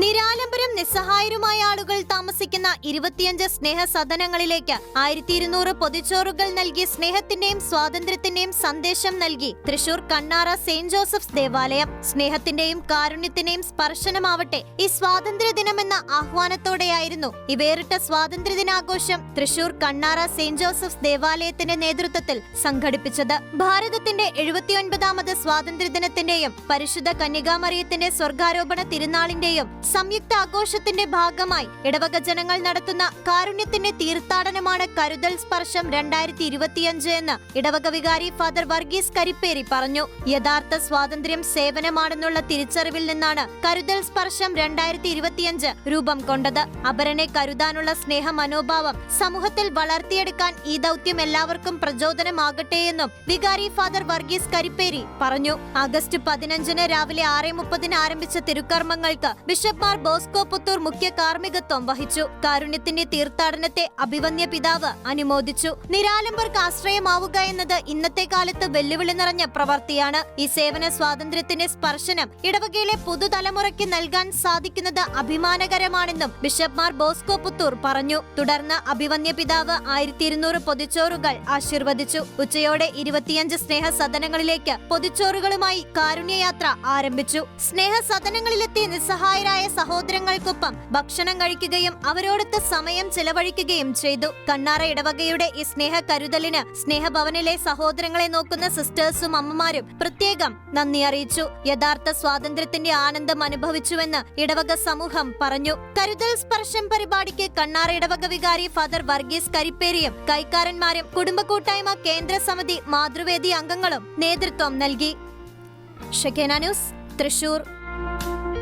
നിരാല നിസ്സഹായരുമായ ആളുകൾ താമസിക്കുന്ന ഇരുപത്തിയഞ്ച് സ്നേഹ സദനങ്ങളിലേക്ക് ആയിരത്തി ഇരുന്നൂറ് പൊതിച്ചോറുകൾ നൽകി സ്നേഹത്തിന്റെയും സ്വാതന്ത്ര്യത്തിന്റെയും സന്ദേശം നൽകി തൃശൂർ കണ്ണാറ സെയിന്റ് ജോസഫ്സ് ദേവാലയം. സ്നേഹത്തിന്റെയും കാരുണ്യത്തിന്റെയും സ്പർശനമാവട്ടെ ഈ സ്വാതന്ത്ര്യ ദിനമെന്ന ആഹ്വാനത്തോടെയായിരുന്നു ഈ വേറിട്ട സ്വാതന്ത്ര്യ ദിനാഘോഷം തൃശൂർ കണ്ണാറ സെയിന്റ് ജോസഫ്സ് ദേവാലയത്തിന്റെ നേതൃത്വത്തിൽ സംഘടിപ്പിച്ചത്. ഭാരതത്തിന്റെ എഴുപത്തിയൊൻപതാമത് സ്വാതന്ത്ര്യ ദിനത്തിന്റെയും പരിശുദ്ധ കന്യകാമറിയത്തിന്റെ സ്വർഗാരോപണ തിരുനാളിന്റെയും സംയുക്ത ആഘോഷത്തിന്റെ ഭാഗമായി ഇടവക ജനങ്ങൾ നടത്തുന്ന കാരുണ്യത്തിന്റെ തീർത്ഥാടനമാണ് കരുതൽ സ്പർശം രണ്ടായിരത്തി ഇരുപത്തിയഞ്ച് എന്ന് ഇടവക വികാരി ഫാദർ വർഗീസ് കരിപ്പേരി പറഞ്ഞു. യഥാർത്ഥ സ്വാതന്ത്ര്യം സേവനമാണെന്നുള്ള തിരിച്ചറിവിൽ നിന്നാണ് കരുതൽ സ്പർശം രണ്ടായിരത്തി ഇരുപത്തിയഞ്ച് രൂപം കൊണ്ടത്. അപരനെ കരുതാനുള്ള സ്നേഹ മനോഭാവം സമൂഹത്തിൽ വളർത്തിയെടുക്കാൻ ഈ ദൗത്യം എല്ലാവർക്കും പ്രചോദനമാകട്ടെയെന്നും വികാരി ഫാദർ വർഗീസ് കരിപ്പേരി പറഞ്ഞു. ആഗസ്റ്റ് പതിനഞ്ചിന് രാവിലെ ആറ് മുപ്പതിന് ആരംഭിച്ച തിരുക്കർമ്മങ്ങൾക്ക് ബിഷപ്പ് മാർ ബോസ്കോ പുത്തൂർ മുഖ്യ കാർമ്മികത്വം വഹിച്ചു. കാരുണ്യത്തിന്റെ തീർത്ഥാടനത്തെ അഭിവന്യ പിതാവ് അനുമോദിച്ചു. നിരാലംബർക്ക് ആശ്രയമാവുക എന്നത് ഇന്നത്തെ കാലത്ത് വെല്ലുവിളി നിറഞ്ഞ പ്രവൃത്തിയാണ് ഈ സേവന സ്വാതന്ത്ര്യത്തിന്റെ സ്പർശനം ഇടവകയിലെ പുതുതലമുറയ്ക്ക് നൽകാൻ സാധിക്കുന്നത് അഭിമാനകരമാണെന്നും ബിഷപ്പ് മാർ ബോസ്കോ പുത്തൂർ പറഞ്ഞു. തുടർന്ന് അഭിവന്യ പിതാവ് ആയിരത്തി ഇരുന്നൂറ് പൊതിച്ചോറുകൾ ആശീർവദിച്ചു. ഉച്ചയോടെ ഇരുപത്തിയഞ്ച് സ്നേഹ സദനങ്ങളിലേക്ക് പൊതിച്ചോറുകളുമായി കാരുണ്യയാത്ര ആരംഭിച്ചു. സ്നേഹ സദനങ്ങളിലെത്തി നിസ്സഹായരായ സഹോദരങ്ങൾക്കൊപ്പം ഭക്ഷണം കഴിക്കുകയും അവരോടൊത്ത് സമയം ചെലവഴിക്കുകയും ചെയ്തു. കണ്ണാറ ഇടവകയുടെ ഈ സ്നേഹ കരുതലിന് സ്നേഹഭവനിലെ സഹോദരങ്ങളെ നോക്കുന്ന സിസ്റ്റേഴ്സും അമ്മമാരും പ്രത്യേകം നന്ദി അറിയിച്ചു. യഥാർത്ഥ സ്വാതന്ത്ര്യത്തിന്റെ ആനന്ദം അനുഭവിച്ചുവെന്ന് ഇടവക സമൂഹം പറഞ്ഞു. കരുതൽ സ്പർശം പരിപാടിക്ക് കണ്ണാറ ഇടവക വികാരി ഫാദർ വർഗീസ് കരിപ്പേരിയും കൈക്കാരന്മാരും കുടുംബ കൂട്ടായ്മ കേന്ദ്ര സമിതി മാതൃവേദി അംഗങ്ങളും നേതൃത്വം നൽകി. ഷെക്കേന ന്യൂസ് തൃശൂർ.